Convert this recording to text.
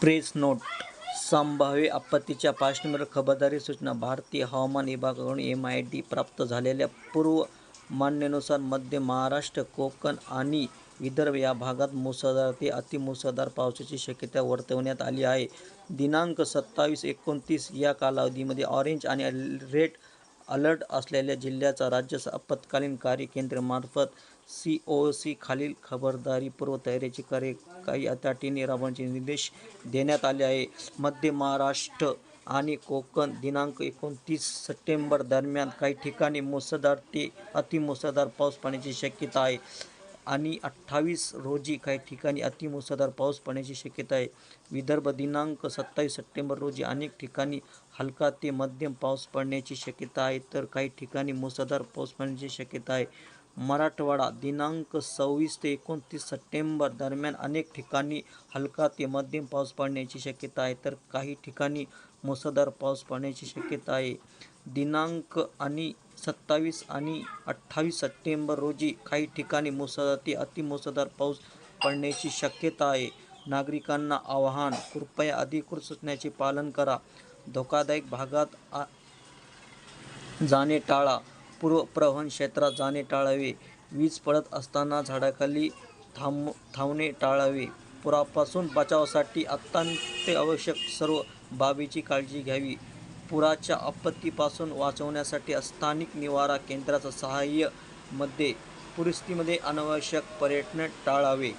Press note संभाव्य आपत्तीच्या पार्श्वभूमीवर खबरदारी सूचना भारतीय हवामान विभागाकडून एम आय डी प्राप्त झालेल्या पूर्व मान्यनुसार मध्य महाराष्ट्र कोकण आणि विदर्भ या भागात मुसळधार ते अतिमुसळधार पावसाची शक्यता वर्तवण्यात आली आहे. दिनांक सत्तावीस एकोणतीस या कालावधीमध्ये ऑरेंज आणि रेड अलर्ट असलेल्या जिल्ह्याचा राज्य आपत्कालीन कार्य केंद्रामार्फत सी ओ सी खालील खबरदारी पूर्वतयारीचे कार्य काही अटीने राबवण्याचे निर्देश देण्यात आले आहे. मध्य महाराष्ट्र आणि कोकण दिनांक एकोणतीस सप्टेंबर दरम्यान काही ठिकाणी मुसळधार ते अतिमुसळधार पाऊस पाण्याची शक्यता आहे. आणि अठ्ठावीस रोजी काही ठिकाणी अतिमुसळधार पाऊस पडण्याची शक्यता आहे. विदर्भ दिनांक सत्तावीस सप्टेंबर रोजी अनेक ठिकाणी हलका ते मध्यम पाऊस पडण्याची शक्यता आहे तर काही ठिकाणी मुसळधार पाऊस पडण्याची शक्यता आहे. मराठवाडा दिनांक सव्वीस ते एकोणतीस सप्टेंबर दरम्यान अनेक ठिकाणी हलका ते मध्यम पाऊस पडण्याची शक्यता आहे तर काही ठिकाणी मुसळधार पाऊस पडण्याची शक्यता आहे. दिनांक आणि सत्तावीस आणि अठ्ठावीस सप्टेंबर रोजी काही ठिकाणी मुसळधार ते अतिमुसळधार पाऊस पडण्याची शक्यता आहे. नागरिकांना आवाहन कृपया अधिकृत सूचनेचे पालन करा. धोकादायक भागात आ जाणे टाळा पूर्व प्रवहन क्षेत्रात जाणे टाळावे वीज पडत असताना झाडाखाली थांब थांबणे टाळावे. पुरापासून बचावासाठी अत्यंत आवश्यक सर्व बाबीची काळजी घ्यावी. पुराच्या आपत्तीपासून वाचवण्यासाठी स्थानिक निवारा केंद्राचं सहाय्यमध्ये परिस्थितीमध्ये अनावश्यक पर्यटन टाळावे.